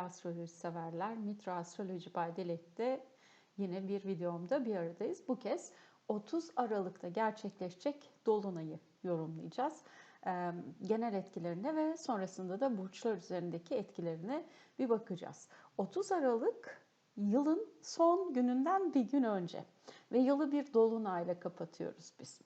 astroloji severler. Mitra Astroloji by Dilek'te yine bir videomda bir aradayız. Bu kez 30 Aralık'ta gerçekleşecek Dolunay'ı yorumlayacağız. Genel etkilerine ve sonrasında da burçlar üzerindeki etkilerine bir bakacağız. 30 Aralık yılın son gününden bir gün önce ve yılı bir Dolunay'la kapatıyoruz biz.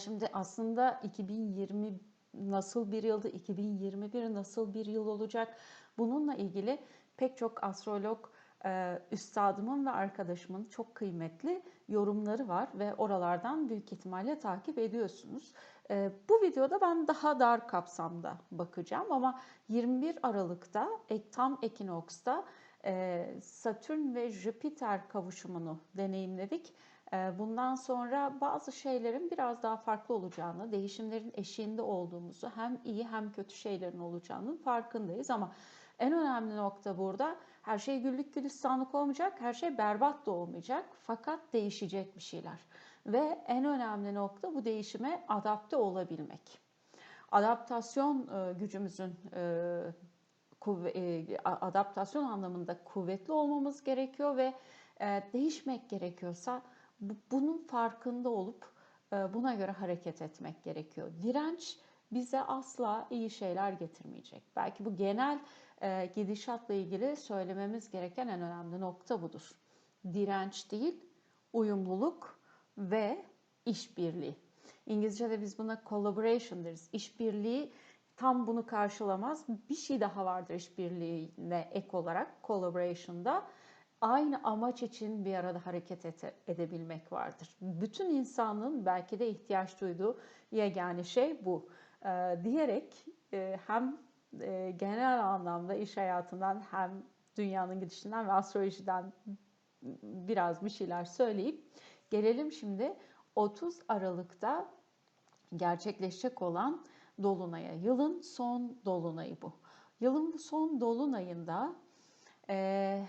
Şimdi aslında 2020 nasıl bir yıldı, 2021 nasıl bir yıl olacak? Bununla ilgili pek çok astrolog e, üstadımın ve arkadaşımın çok kıymetli yorumları var ve oralardan büyük ihtimalle takip ediyorsunuz. E, bu videoda ben daha dar kapsamda bakacağım ama 21 Aralık'ta tam ekinoksta e, Satürn ve Jüpiter kavuşumunu deneyimledik. Bundan sonra bazı şeylerin biraz daha farklı olacağını, değişimlerin eşiğinde olduğumuzu, hem iyi hem kötü şeylerin olacağının farkındayız ama en önemli nokta burada her şey güllük gülistanlık olmayacak, her şey berbat da olmayacak fakat değişecek bir şeyler. Ve en önemli nokta bu değişime adapte olabilmek. Adaptasyon e, gücümüzün e, e, adaptasyon anlamında kuvvetli olmamız gerekiyor ve değişmek gerekiyorsa bunun farkında olup buna göre hareket etmek gerekiyor. Direnç bize asla iyi şeyler getirmeyecek. Belki bu genel gidişatla ilgili söylememiz gereken en önemli nokta budur. Direnç değil, uyumluluk ve işbirliği. İngilizce'de biz buna collaboration deriz. İşbirliği tam bunu karşılamaz. Bir şey daha vardır işbirliğine ek olarak collaboration'da. Aynı amaç için bir arada hareket edebilmek vardır. Bütün insanın belki de ihtiyaç duyduğu yegane şey bu. Ee, diyerek e, hem e, genel anlamda iş hayatından hem dünyanın gidişinden ve astrolojiden biraz bir şeyler söyleyip gelelim şimdi 30 Aralık'ta gerçekleşecek olan Dolunay'a. Yılın son Dolunay'ı bu. Yılın bu son Dolunay'ında e,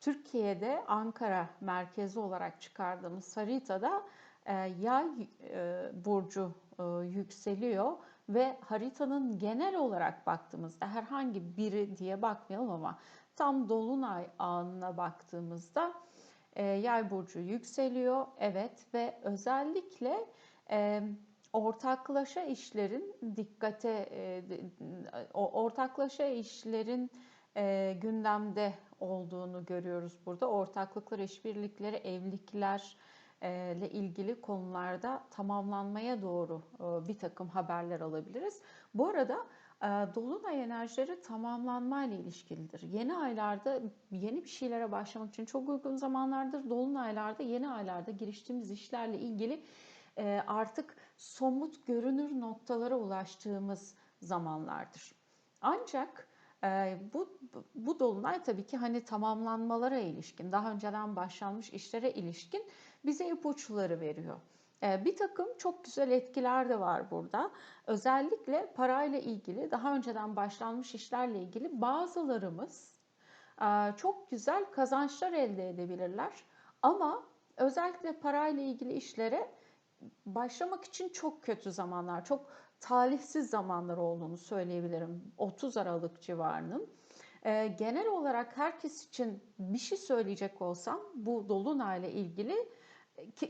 Türkiye'de Ankara merkezi olarak çıkardığımız haritada e, yay e, burcu e, yükseliyor ve haritanın genel olarak baktığımızda herhangi biri diye bakmayalım ama tam dolunay anına baktığımızda e, yay burcu yükseliyor. Evet ve özellikle e, ortaklaşa işlerin dikkate e, ortaklaşa işlerin e, gündemde olduğunu görüyoruz burada. Ortaklıklar, işbirlikleri, evlilikler, ile ilgili konularda tamamlanmaya doğru bir takım haberler alabiliriz. Bu arada Dolunay enerjileri tamamlanmayla ilişkilidir. Yeni aylarda yeni bir şeylere başlamak için çok uygun zamanlardır. Dolunaylarda yeni aylarda giriştiğimiz işlerle ilgili artık somut görünür noktalara ulaştığımız zamanlardır. Ancak bu, bu dolunay tabii ki hani tamamlanmalara ilişkin, daha önceden başlanmış işlere ilişkin bize ipuçları veriyor. Bir takım çok güzel etkiler de var burada. Özellikle parayla ilgili, daha önceden başlanmış işlerle ilgili bazılarımız çok güzel kazançlar elde edebilirler. Ama özellikle parayla ilgili işlere başlamak için çok kötü zamanlar, çok talihsiz zamanlar olduğunu söyleyebilirim 30 Aralık civarının. Ee, genel olarak herkes için bir şey söyleyecek olsam bu Dolunay'la ilgili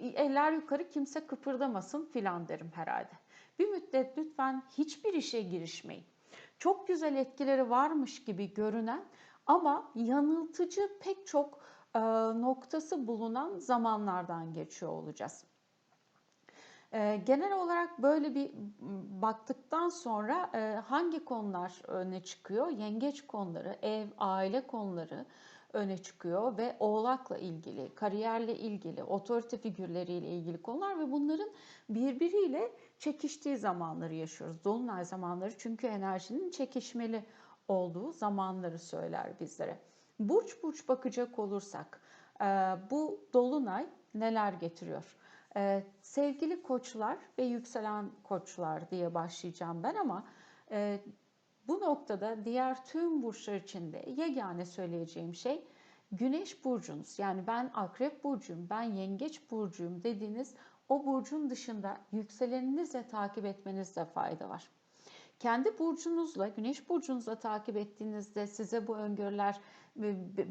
eller yukarı kimse kıpırdamasın filan derim herhalde. Bir müddet lütfen hiçbir işe girişmeyin. Çok güzel etkileri varmış gibi görünen ama yanıltıcı pek çok e, noktası bulunan zamanlardan geçiyor olacağız. E, genel olarak böyle bir baktıktan sonra e, hangi konular öne çıkıyor? Yengeç konuları, ev, aile konuları, öne çıkıyor ve oğlakla ilgili, kariyerle ilgili, otorite figürleriyle ilgili konular ve bunların birbiriyle çekiştiği zamanları yaşıyoruz. Dolunay zamanları çünkü enerjinin çekişmeli olduğu zamanları söyler bizlere. Burç burç bakacak olursak e, bu dolunay neler getiriyor? E, sevgili koçlar ve yükselen koçlar diye başlayacağım ben ama e, bu noktada diğer tüm burçlar içinde yegane söyleyeceğim şey Güneş burcunuz yani ben Akrep burcuyum, ben Yengeç burcuyum dediğiniz o burcun dışında yükseleninizle takip etmenizde fayda var. Kendi burcunuzla, güneş burcunuzla takip ettiğinizde size bu öngörüler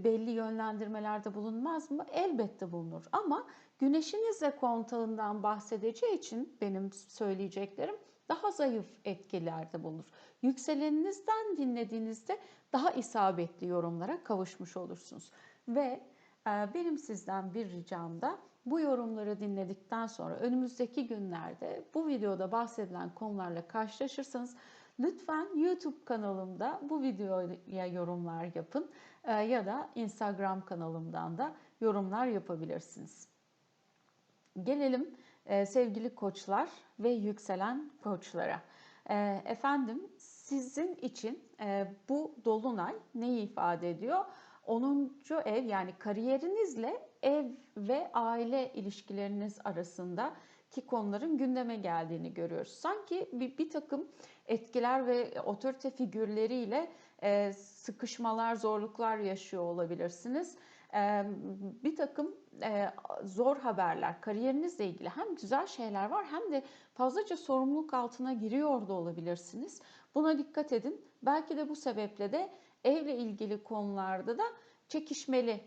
belli yönlendirmelerde bulunmaz mı? Elbette bulunur. Ama güneşinizle kontağından bahsedeceği için benim söyleyeceklerim daha zayıf etkilerde bulunur. Yükseleninizden dinlediğinizde daha isabetli yorumlara kavuşmuş olursunuz. Ve benim sizden bir ricam da bu yorumları dinledikten sonra önümüzdeki günlerde bu videoda bahsedilen konularla karşılaşırsanız lütfen YouTube kanalımda bu videoya yorumlar yapın e, ya da Instagram kanalımdan da yorumlar yapabilirsiniz. Gelelim e, sevgili koçlar ve yükselen koçlara. E, efendim sizin için bu dolunay neyi ifade ediyor? 10. ev yani kariyerinizle ev ve aile ilişkileriniz arasında ki konuların gündeme geldiğini görüyoruz. Sanki bir, bir takım etkiler ve otorite figürleriyle e, sıkışmalar, zorluklar yaşıyor olabilirsiniz. Bir takım zor haberler, kariyerinizle ilgili hem güzel şeyler var hem de fazlaca sorumluluk altına giriyor da olabilirsiniz. Buna dikkat edin. Belki de bu sebeple de evle ilgili konularda da çekişmeli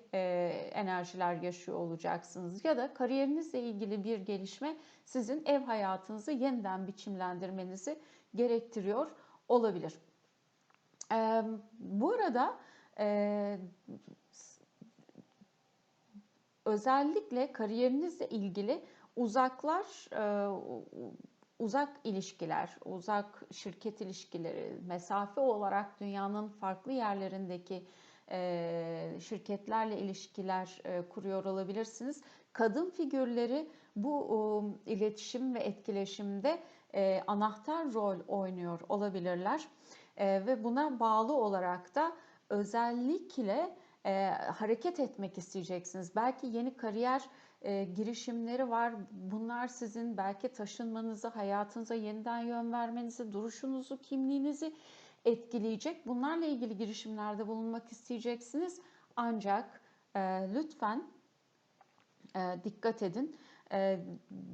enerjiler yaşıyor olacaksınız. Ya da kariyerinizle ilgili bir gelişme sizin ev hayatınızı yeniden biçimlendirmenizi gerektiriyor olabilir. Bu arada özellikle kariyerinizle ilgili uzaklar, e, uzak ilişkiler, uzak şirket ilişkileri, mesafe olarak dünyanın farklı yerlerindeki e, şirketlerle ilişkiler e, kuruyor olabilirsiniz. Kadın figürleri bu iletişim ve etkileşimde anahtar rol oynuyor olabilirler ve buna bağlı olarak da özellikle hareket etmek isteyeceksiniz. Belki yeni kariyer girişimleri var. Bunlar sizin belki taşınmanızı, hayatınıza yeniden yön vermenizi, duruşunuzu, kimliğinizi etkileyecek. Bunlarla ilgili girişimlerde bulunmak isteyeceksiniz. Ancak e, lütfen e, dikkat edin. E,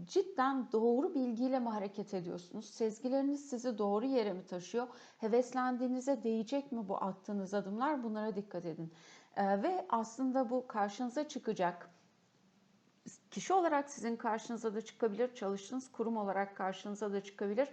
cidden doğru bilgiyle mi hareket ediyorsunuz? Sezgileriniz sizi doğru yere mi taşıyor? Heveslendiğinize değecek mi bu attığınız adımlar? Bunlara dikkat edin. E, ve aslında bu karşınıza çıkacak kişi olarak sizin karşınıza da çıkabilir, çalıştığınız kurum olarak karşınıza da çıkabilir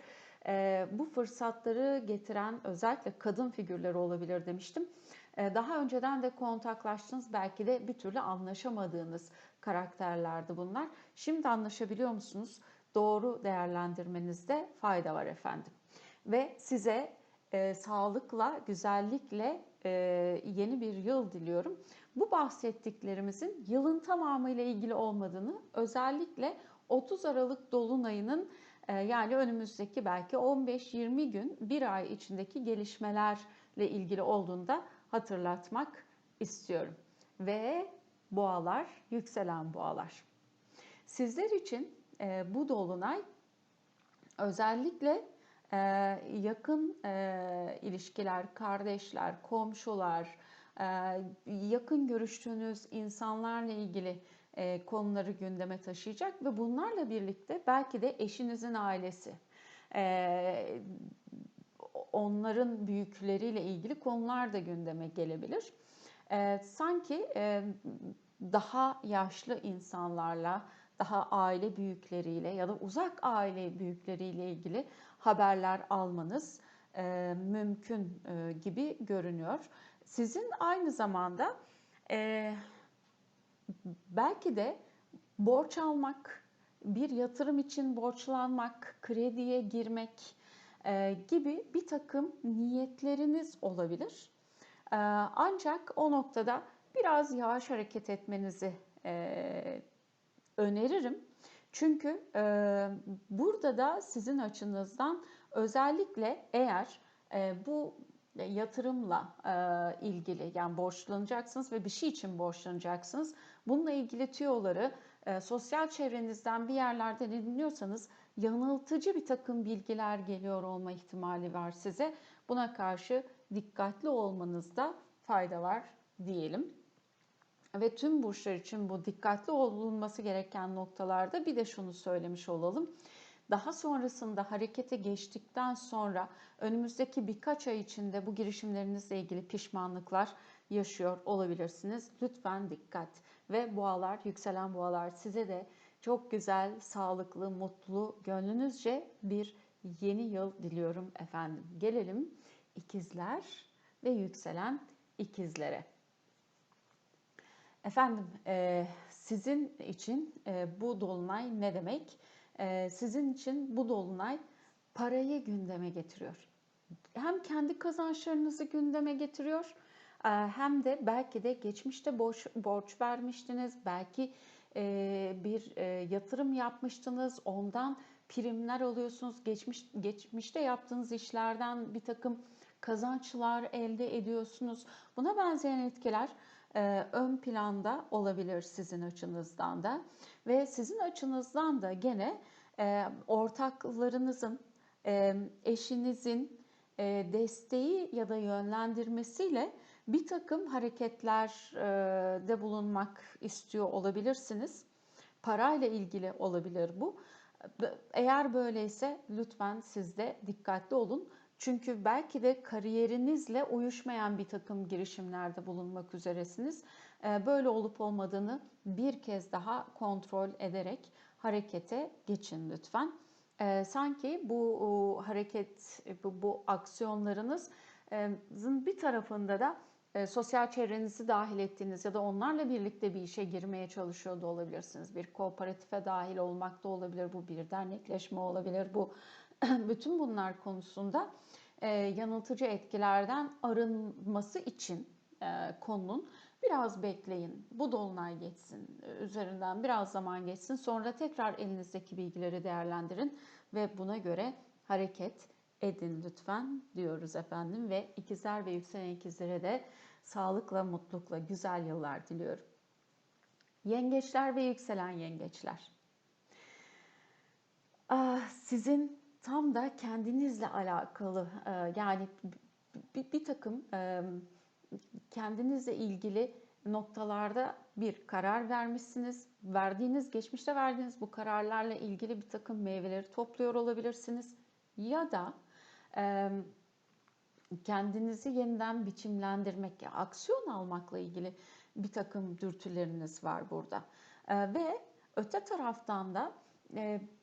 ee, bu fırsatları getiren özellikle kadın figürleri olabilir demiştim. Ee, daha önceden de kontaklaştınız belki de bir türlü anlaşamadığınız karakterlerdi bunlar. Şimdi anlaşabiliyor musunuz? Doğru değerlendirmenizde fayda var efendim. Ve size e, sağlıkla, güzellikle e, yeni bir yıl diliyorum. Bu bahsettiklerimizin yılın tamamıyla ilgili olmadığını, özellikle 30 Aralık Dolunay'ının ee, yani önümüzdeki belki 15-20 gün bir ay içindeki gelişmelerle ilgili olduğunda hatırlatmak istiyorum. Ve boğalar, yükselen boğalar. Sizler için e, bu dolunay özellikle e, yakın e, ilişkiler, kardeşler, komşular, yakın görüştüğünüz insanlarla ilgili e, konuları gündeme taşıyacak ve bunlarla birlikte belki de eşinizin ailesi, e, onların büyükleriyle ilgili konular da gündeme gelebilir. E, sanki daha yaşlı insanlarla, daha aile büyükleriyle ya da uzak aile büyükleriyle ilgili haberler almanız mümkün gibi görünüyor. Sizin aynı zamanda belki de borç almak, bir yatırım için borçlanmak, krediye girmek e, gibi bir takım niyetleriniz olabilir. E, ancak o noktada biraz yavaş hareket etmenizi e, öneririm. Çünkü e, burada da sizin açınızdan özellikle eğer e, bu yatırımla e, ilgili yani borçlanacaksınız ve bir şey için borçlanacaksınız. Bununla ilgili tüyoları e, sosyal çevrenizden bir yerlerden ediniyorsanız yanıltıcı bir takım bilgiler geliyor olma ihtimali var size. Buna karşı dikkatli olmanızda fayda var diyelim. Ve tüm burçlar için bu dikkatli olunması gereken noktalarda bir de şunu söylemiş olalım. Daha sonrasında harekete geçtikten sonra önümüzdeki birkaç ay içinde bu girişimlerinizle ilgili pişmanlıklar yaşıyor olabilirsiniz. Lütfen dikkat ve boğalar, yükselen boğalar size de çok güzel, sağlıklı, mutlu, gönlünüzce bir yeni yıl diliyorum efendim. Gelelim ikizler ve yükselen ikizlere. Efendim e, sizin için e, bu dolunay ne demek? E, sizin için bu dolunay parayı gündeme getiriyor. Hem kendi kazançlarınızı gündeme getiriyor hem de belki de geçmişte borç, borç vermiştiniz, belki bir yatırım yapmıştınız, ondan primler alıyorsunuz, geçmiş geçmişte yaptığınız işlerden bir takım kazançlar elde ediyorsunuz. Buna benzeyen etkiler ön planda olabilir sizin açınızdan da ve sizin açınızdan da gene e, ortaklarınızın, e, eşinizin e, desteği ya da yönlendirmesiyle bir takım hareketlerde bulunmak istiyor olabilirsiniz. Parayla ilgili olabilir bu. Eğer böyleyse lütfen siz de dikkatli olun. Çünkü belki de kariyerinizle uyuşmayan bir takım girişimlerde bulunmak üzeresiniz. Ee, böyle olup olmadığını bir kez daha kontrol ederek harekete geçin lütfen. Ee, sanki bu hareket, bu, bu aksiyonlarınızın bir tarafında da e, sosyal çevrenizi dahil ettiğiniz ya da onlarla birlikte bir işe girmeye çalışıyor da olabilirsiniz. Bir kooperatife dahil olmak da olabilir, bu bir dernekleşme olabilir, bu bütün bunlar konusunda e, yanıltıcı etkilerden arınması için e, konunun biraz bekleyin. Bu dolunay geçsin, üzerinden biraz zaman geçsin. Sonra tekrar elinizdeki bilgileri değerlendirin ve buna göre hareket edin lütfen diyoruz efendim ve ikizler ve yükselen ikizlere de sağlıkla, mutlulukla güzel yıllar diliyorum. Yengeçler ve yükselen yengeçler. Ah, sizin tam da kendinizle alakalı e, yani bir, bir takım e, kendinizle ilgili noktalarda bir karar vermişsiniz. Verdiğiniz, geçmişte verdiğiniz bu kararlarla ilgili bir takım meyveleri topluyor olabilirsiniz. Ya da e, kendinizi yeniden biçimlendirmek, aksiyon almakla ilgili bir takım dürtüleriniz var burada. Ve öte taraftan da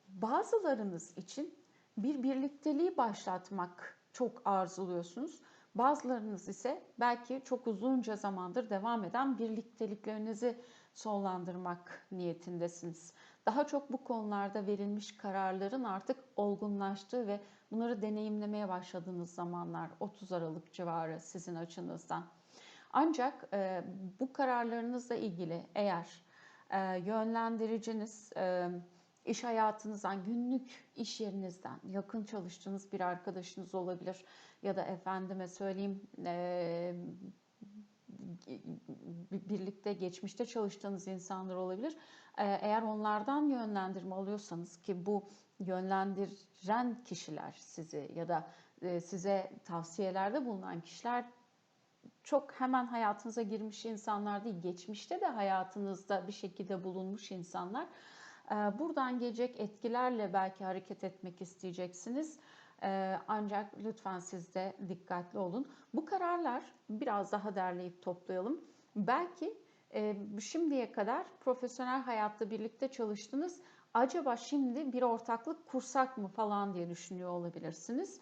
bazılarınız için bir birlikteliği başlatmak çok arzuluyorsunuz. Bazılarınız ise belki çok uzunca zamandır devam eden birlikteliklerinizi sonlandırmak niyetindesiniz. Daha çok bu konularda verilmiş kararların artık olgunlaştığı ve bunları deneyimlemeye başladığınız zamanlar 30 Aralık civarı sizin açınızdan. Ancak e, bu kararlarınızla ilgili eğer e, yönlendiriciniz e, iş hayatınızdan, günlük iş yerinizden, yakın çalıştığınız bir arkadaşınız olabilir ya da efendime söyleyeyim birlikte geçmişte çalıştığınız insanlar olabilir. Eğer onlardan yönlendirme alıyorsanız ki bu yönlendiren kişiler sizi ya da size tavsiyelerde bulunan kişiler çok hemen hayatınıza girmiş insanlar değil, geçmişte de hayatınızda bir şekilde bulunmuş insanlar. Ee, buradan gelecek etkilerle belki hareket etmek isteyeceksiniz. Ee, ancak lütfen siz de dikkatli olun. Bu kararlar biraz daha derleyip toplayalım. Belki e, şimdiye kadar profesyonel hayatta birlikte çalıştınız. Acaba şimdi bir ortaklık kursak mı falan diye düşünüyor olabilirsiniz.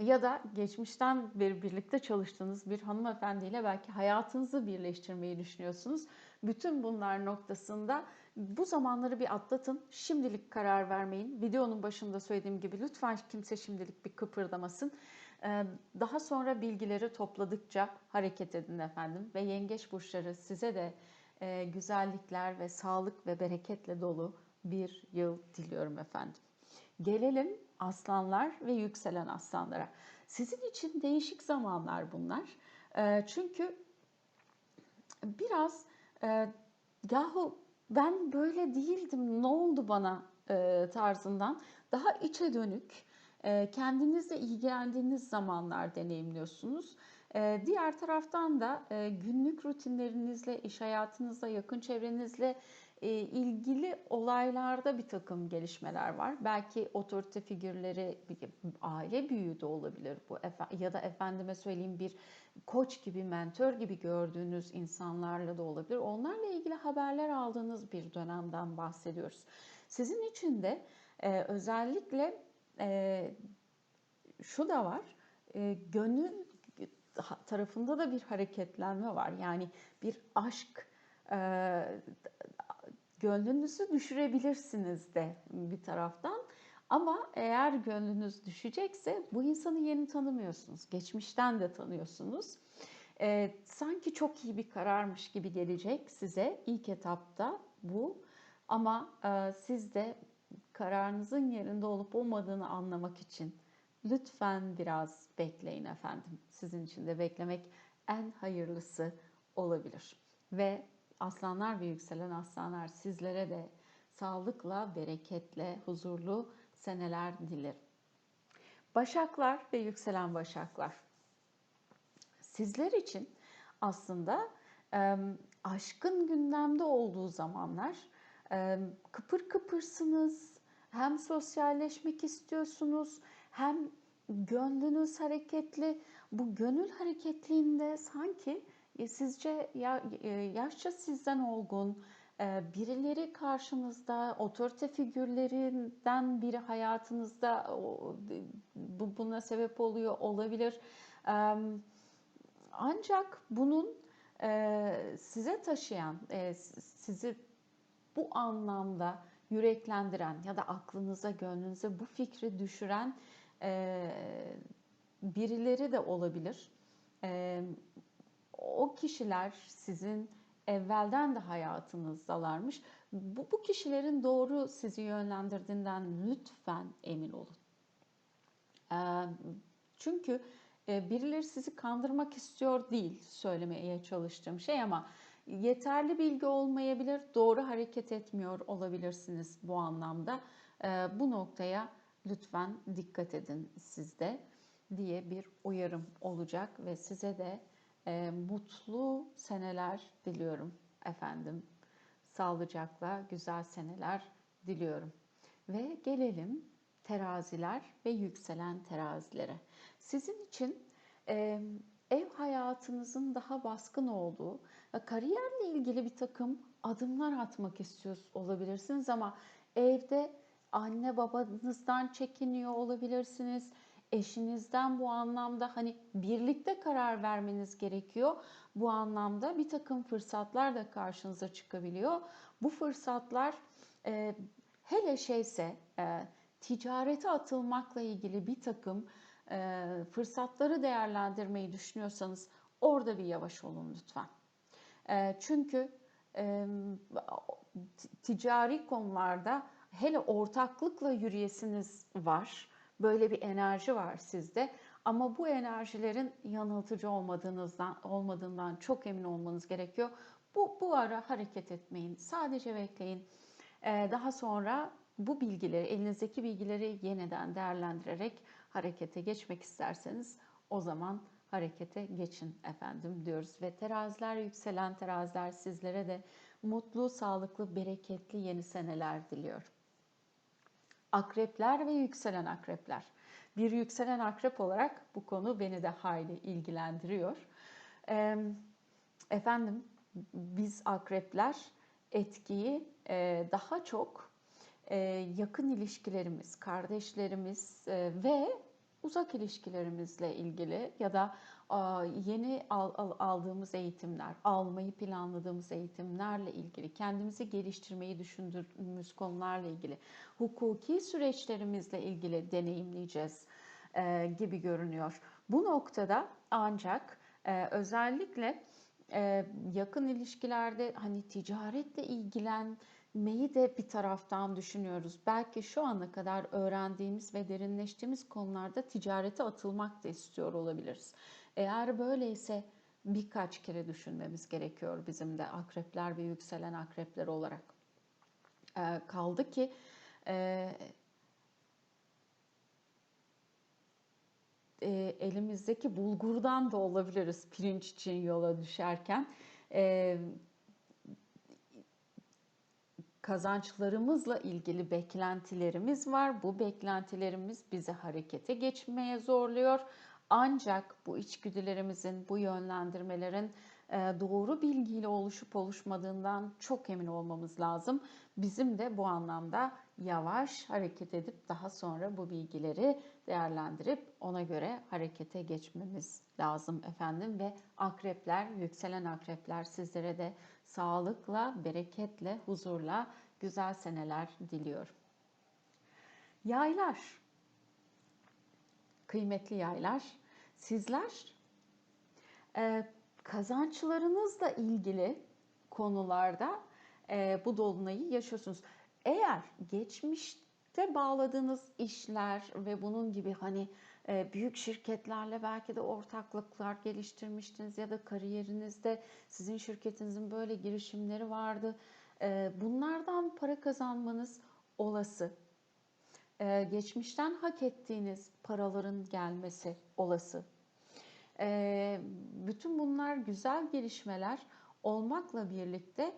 Ya da geçmişten beri birlikte çalıştığınız bir hanımefendiyle belki hayatınızı birleştirmeyi düşünüyorsunuz. Bütün bunlar noktasında bu zamanları bir atlatın. Şimdilik karar vermeyin. Videonun başında söylediğim gibi lütfen kimse şimdilik bir kıpırdamasın. Ee, daha sonra bilgileri topladıkça hareket edin efendim. Ve yengeç burçları size de e, güzellikler ve sağlık ve bereketle dolu bir yıl diliyorum efendim. Gelelim aslanlar ve yükselen aslanlara. Sizin için değişik zamanlar bunlar. Ee, çünkü biraz e, yahu ben böyle değildim ne oldu bana e, tarzından daha içe dönük e, kendinizle ilgilendiğiniz zamanlar deneyimliyorsunuz. Diğer taraftan da günlük rutinlerinizle, iş hayatınızla, yakın çevrenizle ilgili olaylarda bir takım gelişmeler var. Belki otorite figürleri, aile büyüğü de olabilir bu ya da efendime söyleyeyim bir koç gibi, mentor gibi gördüğünüz insanlarla da olabilir. Onlarla ilgili haberler aldığınız bir dönemden bahsediyoruz. Sizin için de e, özellikle e, şu da var, e, gönül tarafında da bir hareketlenme var. Yani bir aşk e, gönlünüzü düşürebilirsiniz de bir taraftan. Ama eğer gönlünüz düşecekse bu insanı yeni tanımıyorsunuz. Geçmişten de tanıyorsunuz. E, sanki çok iyi bir kararmış gibi gelecek size ilk etapta bu. Ama e, siz de kararınızın yerinde olup olmadığını anlamak için lütfen biraz bekleyin efendim. Sizin için de beklemek en hayırlısı olabilir. Ve aslanlar ve yükselen aslanlar sizlere de sağlıkla, bereketle, huzurlu seneler dilerim. Başaklar ve yükselen başaklar. Sizler için aslında e, aşkın gündemde olduğu zamanlar e, kıpır kıpırsınız, hem sosyalleşmek istiyorsunuz, hem gönlünüz hareketli. Bu gönül hareketliğinde sanki sizce ya, e, yaşça sizden olgun, e, birileri karşınızda, otorite figürlerinden biri hayatınızda bu buna sebep oluyor olabilir. Ancak bunun size taşıyan, sizi bu anlamda yüreklendiren ya da aklınıza, gönlünüze bu fikri düşüren birileri de olabilir. O kişiler sizin evvelden de hayatınızdalarmış. Bu, bu kişilerin doğru sizi yönlendirdiğinden lütfen emin olun. Çünkü birileri sizi kandırmak istiyor değil söylemeye çalıştığım şey ama yeterli bilgi olmayabilir, doğru hareket etmiyor olabilirsiniz bu anlamda. Bu noktaya lütfen dikkat edin sizde diye bir uyarım olacak ve size de e, mutlu seneler diliyorum efendim. Sağlıcakla güzel seneler diliyorum. Ve gelelim teraziler ve yükselen terazilere. Sizin için e, ev hayatınızın daha baskın olduğu, kariyerle ilgili bir takım adımlar atmak istiyorsunuz olabilirsiniz ama evde anne babanızdan çekiniyor olabilirsiniz eşinizden bu anlamda hani birlikte karar vermeniz gerekiyor. Bu anlamda bir takım fırsatlar da karşınıza çıkabiliyor. Bu fırsatlar e, hele şeyse e, ticarete atılmakla ilgili bir takım e, fırsatları değerlendirmeyi düşünüyorsanız orada bir yavaş olun lütfen. E, çünkü e, ticari konularda hele ortaklıkla yürüyesiniz var Böyle bir enerji var sizde. Ama bu enerjilerin yanıltıcı olmadığınızdan olmadığından çok emin olmanız gerekiyor. Bu, bu ara hareket etmeyin. Sadece bekleyin. Ee, daha sonra bu bilgileri, elinizdeki bilgileri yeniden değerlendirerek harekete geçmek isterseniz o zaman harekete geçin efendim diyoruz. Ve teraziler, yükselen teraziler sizlere de mutlu, sağlıklı, bereketli yeni seneler diliyorum akrepler ve yükselen akrepler. Bir yükselen akrep olarak bu konu beni de hayli ilgilendiriyor. Efendim biz akrepler etkiyi daha çok yakın ilişkilerimiz, kardeşlerimiz ve uzak ilişkilerimizle ilgili ya da yeni aldığımız eğitimler, almayı planladığımız eğitimlerle ilgili, kendimizi geliştirmeyi düşündüğümüz konularla ilgili, hukuki süreçlerimizle ilgili deneyimleyeceğiz e, gibi görünüyor. Bu noktada ancak e, özellikle e, yakın ilişkilerde hani ticaretle ilgilen meyi de bir taraftan düşünüyoruz. Belki şu ana kadar öğrendiğimiz ve derinleştiğimiz konularda ticarete atılmak da istiyor olabiliriz. Eğer böyleyse birkaç kere düşünmemiz gerekiyor bizim de akrepler ve yükselen akrepler olarak. Ee, kaldı ki e, e, elimizdeki bulgurdan da olabiliriz pirinç için yola düşerken. E, kazançlarımızla ilgili beklentilerimiz var. Bu beklentilerimiz bizi harekete geçmeye zorluyor. Ancak bu içgüdülerimizin, bu yönlendirmelerin e, doğru bilgiyle oluşup oluşmadığından çok emin olmamız lazım. Bizim de bu anlamda yavaş hareket edip daha sonra bu bilgileri değerlendirip ona göre harekete geçmemiz lazım efendim ve akrepler, yükselen akrepler sizlere de sağlıkla, bereketle, huzurla güzel seneler diliyorum. Yaylar, kıymetli yaylar, sizler e, kazançlarınızla ilgili konularda e, bu dolunayı yaşıyorsunuz. Eğer geçmişte bağladığınız işler ve bunun gibi hani e, büyük şirketlerle belki de ortaklıklar geliştirmiştiniz ya da kariyerinizde sizin şirketinizin böyle girişimleri vardı. E, bunlardan para kazanmanız olası. E, geçmişten hak ettiğiniz paraların gelmesi olası. Bütün bunlar güzel gelişmeler olmakla birlikte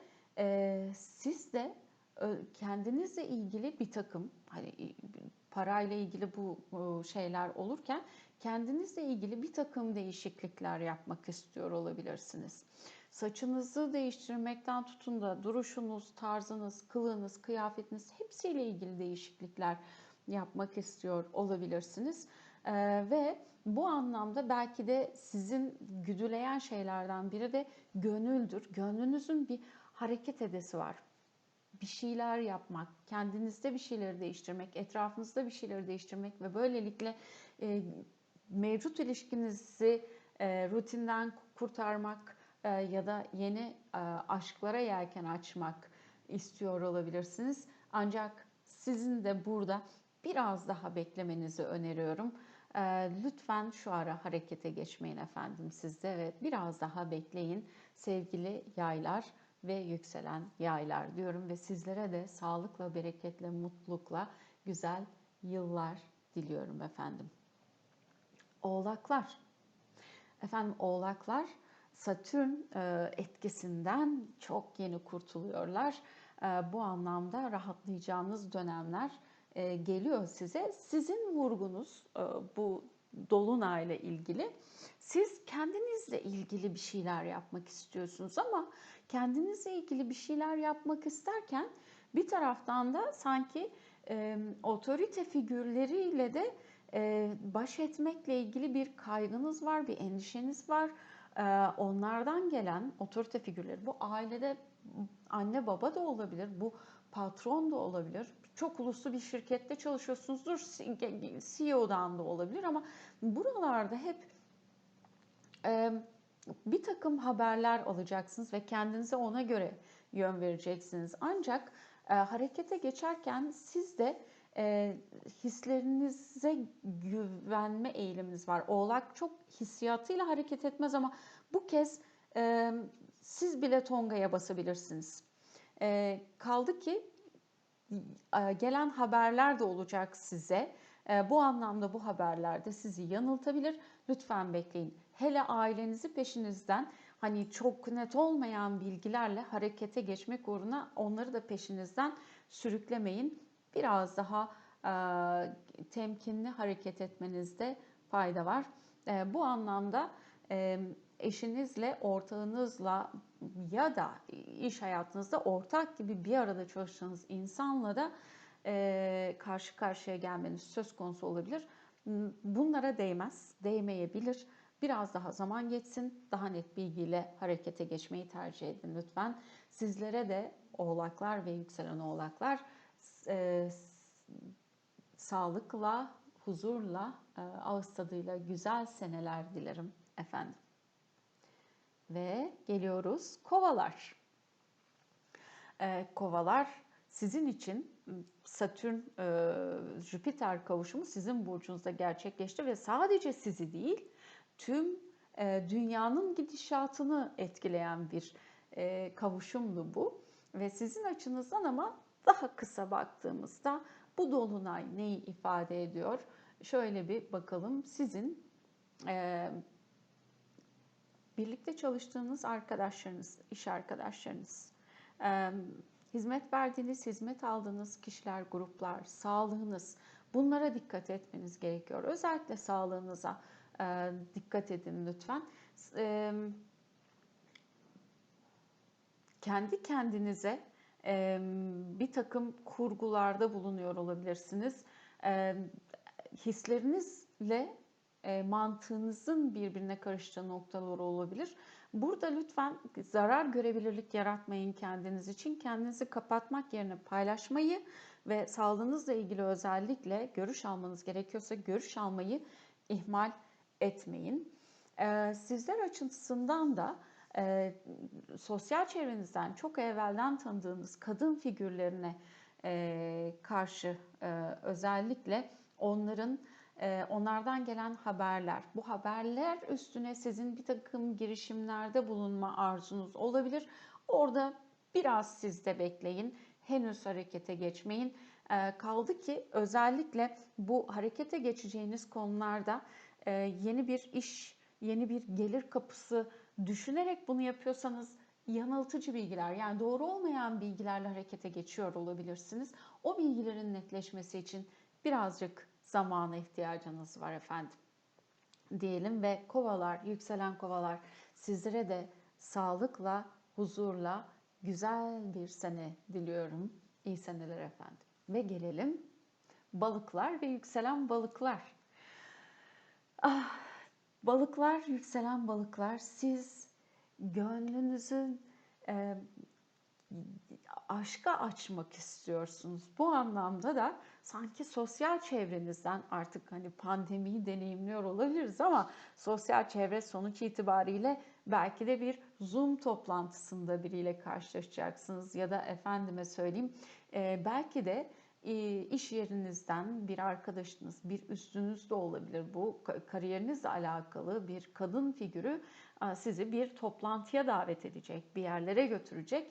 siz de kendinizle ilgili bir takım hani parayla ilgili bu şeyler olurken kendinizle ilgili bir takım değişiklikler yapmak istiyor olabilirsiniz. Saçınızı değiştirmekten tutun da duruşunuz, tarzınız, kılığınız, kıyafetiniz hepsiyle ilgili değişiklikler yapmak istiyor olabilirsiniz. Ee, ve bu anlamda belki de sizin güdüleyen şeylerden biri de gönüldür. Gönlünüzün bir hareket edesi var bir şeyler yapmak, kendinizde bir şeyleri değiştirmek, etrafınızda bir şeyleri değiştirmek ve böylelikle e, mevcut ilişkinizi e, rutinden kurtarmak e, ya da yeni e, aşklara yelken açmak istiyor olabilirsiniz. Ancak sizin de burada biraz daha beklemenizi öneriyorum. E, lütfen şu ara harekete geçmeyin efendim sizde ve biraz daha bekleyin sevgili yaylar ve yükselen yaylar diyorum ve sizlere de sağlıkla, bereketle, mutlulukla güzel yıllar diliyorum efendim. Oğlaklar. Efendim oğlaklar Satürn e, etkisinden çok yeni kurtuluyorlar. E, bu anlamda rahatlayacağınız dönemler e, geliyor size. Sizin vurgunuz bu dolunayla ilgili. Siz kendinizle ilgili bir şeyler yapmak istiyorsunuz ama kendinizle ilgili bir şeyler yapmak isterken bir taraftan da sanki e, otorite figürleriyle de e, baş etmekle ilgili bir kaygınız var, bir endişeniz var. E, onlardan gelen otorite figürleri, bu ailede anne baba da olabilir, bu patron da olabilir. Çok uluslu bir şirkette çalışıyorsunuzdur, CEO'dan da olabilir ama buralarda hep e, bir takım haberler alacaksınız ve kendinize ona göre yön vereceksiniz. Ancak e, harekete geçerken siz de e, hislerinize güvenme eğiliminiz var. Oğlak çok hissiyatıyla hareket etmez ama bu kez e, siz bile tongaya basabilirsiniz. E, kaldı ki gelen haberler de olacak size. E, bu anlamda bu haberlerde sizi yanıltabilir. Lütfen bekleyin hele ailenizi peşinizden hani çok net olmayan bilgilerle harekete geçmek uğruna onları da peşinizden sürüklemeyin. Biraz daha e, temkinli hareket etmenizde fayda var. E, bu anlamda e, eşinizle, ortağınızla ya da iş hayatınızda ortak gibi bir arada çalıştığınız insanla da e, karşı karşıya gelmeniz söz konusu olabilir. Bunlara değmez, değmeyebilir Biraz daha zaman geçsin, daha net bilgiyle harekete geçmeyi tercih edin lütfen. Sizlere de oğlaklar ve yükselen oğlaklar e, sağlıkla, huzurla, e, ağız tadıyla güzel seneler dilerim efendim. Ve geliyoruz kovalar. E, kovalar sizin için Satürn e, Jüpiter kavuşumu sizin burcunuzda gerçekleşti ve sadece sizi değil tüm e, dünyanın gidişatını etkileyen bir e, kavuşumdu bu. Ve sizin açınızdan ama daha kısa baktığımızda bu dolunay neyi ifade ediyor? Şöyle bir bakalım. Sizin e, birlikte çalıştığınız arkadaşlarınız, iş arkadaşlarınız, hizmet verdiğiniz, hizmet aldığınız kişiler, gruplar, sağlığınız bunlara dikkat etmeniz gerekiyor. Özellikle sağlığınıza dikkat edin lütfen. Kendi kendinize bir takım kurgularda bulunuyor olabilirsiniz. Hislerinizle e, mantığınızın birbirine karıştığı noktalar olabilir. Burada lütfen zarar görebilirlik yaratmayın kendiniz için. Kendinizi kapatmak yerine paylaşmayı ve sağlığınızla ilgili özellikle görüş almanız gerekiyorsa görüş almayı ihmal etmeyin. Ee, sizler açısından da e, sosyal çevrenizden çok evvelden tanıdığınız kadın figürlerine e, karşı e, özellikle onların e, onlardan gelen haberler, bu haberler üstüne sizin bir takım girişimlerde bulunma arzunuz olabilir. Orada biraz siz de bekleyin. Henüz harekete geçmeyin. E, kaldı ki özellikle bu harekete geçeceğiniz konularda e, yeni bir iş, yeni bir gelir kapısı düşünerek bunu yapıyorsanız yanıltıcı bilgiler yani doğru olmayan bilgilerle harekete geçiyor olabilirsiniz. O bilgilerin netleşmesi için birazcık zamana ihtiyacınız var efendim. Diyelim ve kovalar, yükselen kovalar sizlere de sağlıkla, huzurla güzel bir sene diliyorum. İyi seneler efendim. Ve gelelim balıklar ve yükselen balıklar. Ah, balıklar, yükselen balıklar siz gönlünüzün e, aşka açmak istiyorsunuz. Bu anlamda da sanki sosyal çevrenizden artık hani pandemiyi deneyimliyor olabiliriz ama sosyal çevre sonuç itibariyle belki de bir Zoom toplantısında biriyle karşılaşacaksınız ya da efendime söyleyeyim e, belki de e, iş yerinizden bir arkadaşınız, bir üstünüz de olabilir bu kariyerinizle alakalı bir kadın figürü e, sizi bir toplantıya davet edecek, bir yerlere götürecek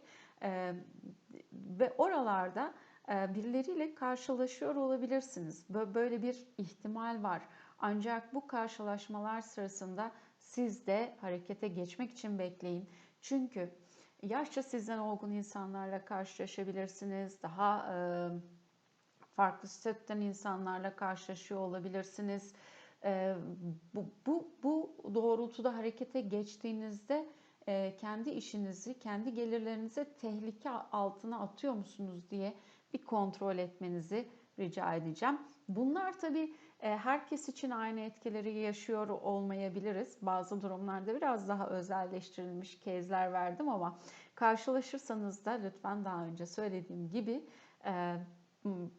ve oralarda e, birileriyle karşılaşıyor olabilirsiniz. Böyle bir ihtimal var. Ancak bu karşılaşmalar sırasında siz de harekete geçmek için bekleyin. Çünkü yaşça sizden olgun insanlarla karşılaşabilirsiniz. Daha e, farklı statüden insanlarla karşılaşıyor olabilirsiniz. E, bu, bu, bu doğrultuda harekete geçtiğinizde kendi işinizi, kendi gelirlerinizi tehlike altına atıyor musunuz diye bir kontrol etmenizi rica edeceğim. Bunlar tabii herkes için aynı etkileri yaşıyor olmayabiliriz. Bazı durumlarda biraz daha özelleştirilmiş kezler verdim ama karşılaşırsanız da lütfen daha önce söylediğim gibi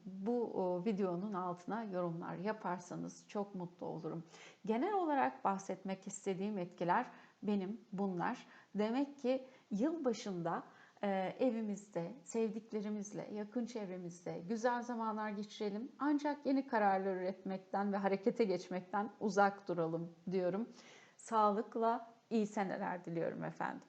bu videonun altına yorumlar yaparsanız çok mutlu olurum. Genel olarak bahsetmek istediğim etkiler benim bunlar. Demek ki yıl başında e, evimizde, sevdiklerimizle, yakın çevremizde güzel zamanlar geçirelim. Ancak yeni kararlar üretmekten ve harekete geçmekten uzak duralım diyorum. Sağlıkla iyi seneler diliyorum efendim.